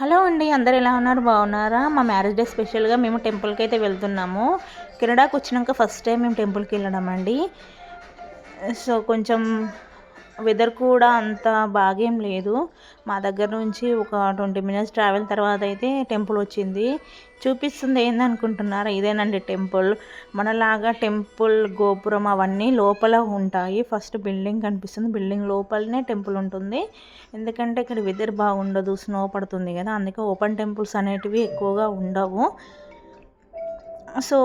Hello అండి అందరు ఎలా ఉన్నారు? బాగున్నారా? మా మ్యారేజ్ డే స్పెషల్గా మేము టెంపుల్కి అయితే వెళ్తున్నాము. కెనడాకి వచ్చినాక ఫస్ట్ టైం మేము టెంపుల్కి వెళ్ళడం అండి సో కొంచెం వెదర్ కూడా అంత బాగేం లేదు. మా దగ్గర నుంచి ఒక ట్వంటీ మినిట్స్ ట్రావెల్ తర్వాత అయితే టెంపుల్ వచ్చింది. చూపిస్తుంది ఏందనుకుంటున్నారా? ఇదేనండి టెంపుల్ మనలాగా టెంపుల్ గోపురం అవన్నీ లోపల ఉంటాయి. ఫస్ట్ బిల్డింగ్ కనిపిస్తుంది. బిల్డింగ్ లోపలనే టెంపుల్ ఉంటుంది. ఎందుకంటే ఇక్కడ వెదర్ బాగుండదు స్నో పడుతుంది కదా. అందుకే ఓపెన్ టెంపుల్స్ అనేటివి ఎక్కువగా ఉండవు. సో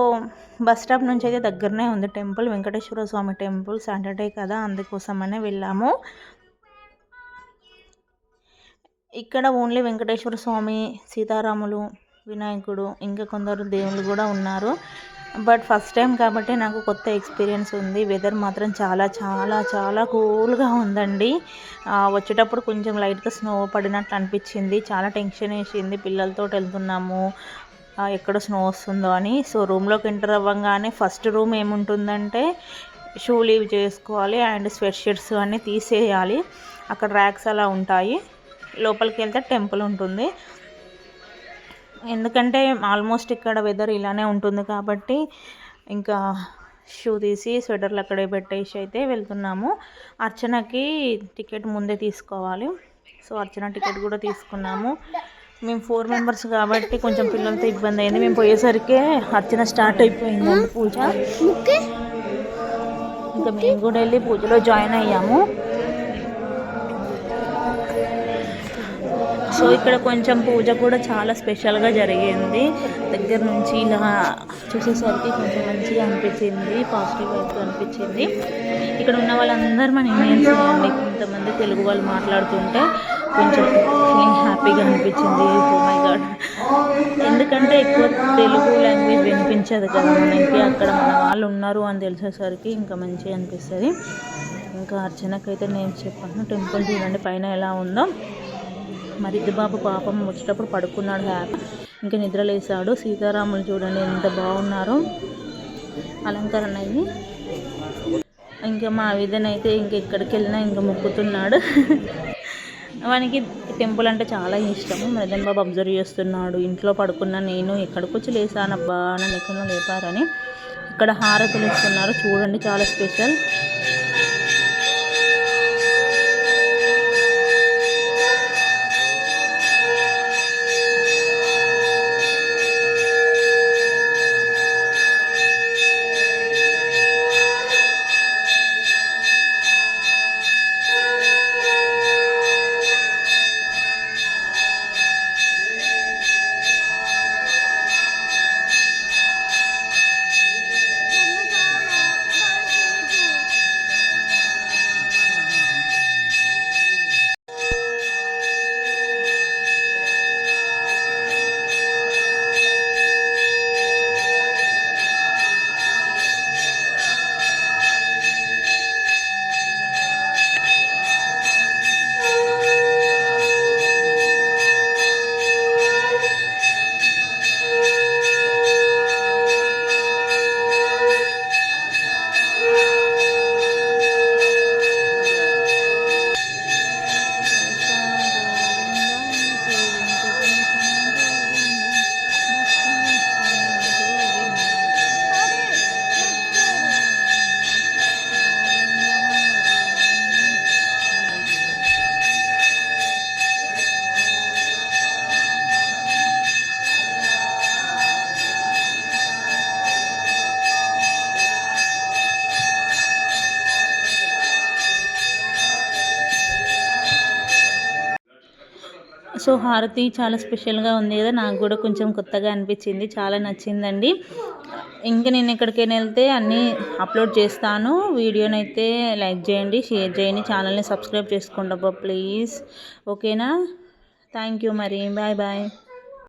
బస్ స్టాప్ నుంచి అయితే దగ్గరనే ఉంది temple Venkateswara Swamy temple Saturday కదా అందుకోసమనే వెళ్ళాము. ఇక్కడ ఓన్లీ వెంకటేశ్వర స్వామి సీతారాములు వినాయకుడు ఇంకా కొందరు దేవుళ్ళు కూడా ఉన్నారు. బట్ ఫస్ట్ టైం కాబట్టి నాకు కొత్త ఎక్స్పీరియన్స్ ఉంది. వెదర్ మాత్రం చాలా చాలా చాలా కూల్గా ఉందండి. వచ్చేటప్పుడు కొంచెం లైట్గా స్నో పడినట్లు అనిపించింది. చాలా టెన్షన్ వేసింది. పిల్లలతో వెళ్తున్నాము. ఎక్కడ స్నో వస్తుందో అని. సో రూమ్లోకి ఎంటర్ అవ్వగానే ఫస్ట్ రూమ్ ఏముంటుందంటే షూ లీవ్ చేసుకోవాలి అండ్ స్వెట్ షర్ట్స్ అన్నీ తీసేయాలి. అక్కడ ర్యాక్స్ అలా ఉంటాయి. లోపలికి వెళ్తే టెంపుల్ ఉంటుంది. ఎందుకంటే ఆల్మోస్ట్ ఇక్కడ వెదర్ ఇలానే ఉంటుంది కాబట్టి ఇంకా షూ తీసి స్వెటర్లు అక్కడే పెట్టేసి అయితే వెళ్తున్నాము. అర్చనకి టికెట్ ముందే తీసుకోవాలి. సో అర్చన టికెట్ కూడా తీసుకున్నాము. మేము ఫోర్ మెంబర్స్ కాబట్టి కొంచెం పిల్లలతో ఇబ్బంది అయింది. మేము పోయేసరికి అర్చన స్టార్ట్ అయిపోయింది పూజ. ఇంకా మేము కూడా వెళ్ళి పూజలో జాయిన్ అయ్యాము. సో ఇక్కడ కొంచెం పూజ కూడా చాలా స్పెషల్గా జరిగింది. దగ్గర నుంచి ఇలా చూసేసరికి కొంచెం మంచిగా అనిపించింది పాజిటివ్ వైపు అనిపించింది. ఇక్కడ ఉన్న వాళ్ళందరూ మన ఇండియన్స్ అండి కొంతమంది తెలుగు వాళ్ళు మాట్లాడుతుంటే కొంచెం ఫీలింగ్ హ్యాపీగా అనిపించింది. Oh మై గాడ్ ఎందుకంటే ఎక్కువ తెలుగు లాంగ్వేజ్ వినిపించదు కదా మనకి. అక్కడ మన వాళ్ళు ఉన్నారు అని తెలిసేసరికి ఇంకా మంచిగా అనిపిస్తుంది. ఇంకా అర్చనకైతే నేను చెప్పాను టెంపుల్ చూడండి పైన ఎలా ఉందో. మరి బాబు పాపం వచ్చేటప్పుడు పడుకున్నాడు హ్యాపీ. ఇంకా నిద్రలేసాడు సీతారాములు చూడండి ఎంత బాగున్నారో. అలంకరణ అయ్యి ఇంకా మా విధనైతే ఇంక ఎక్కడికి వెళ్ళినా ఇంకా మొక్కుతున్నాడు. వానికి టెంపుల్ అంటే చాలా ఇష్టం. మదన్ బాబు అబ్జర్వ్ చేస్తున్నాడు. ఇంట్లో పడుకున్న నేను ఎక్కడికి వచ్చి లేసానబ్బా నన్ను ఎక్కడ లేపారని. ఇక్కడ హారతులు ఇస్తున్నారు. చూడండి చాలా స్పెషల్. సో హారతి చాలా స్పెషల్గా ఉంది కదా నాకు కూడా కొంచెం కొత్తగా అనిపించింది చాలా నచ్చిందండి. ఇంకా నేను ఎక్కడికైనా వెళ్తే అన్నీ అప్లోడ్ చేస్తాను. వీడియోని అయితే లైక్ చేయండి షేర్ చేయండి ఛానల్ని సబ్స్క్రైబ్ చేసుకోండి అబ్బా ప్లీజ్. ఓకేనా? థ్యాంక్ యూ మరి. Bye bye.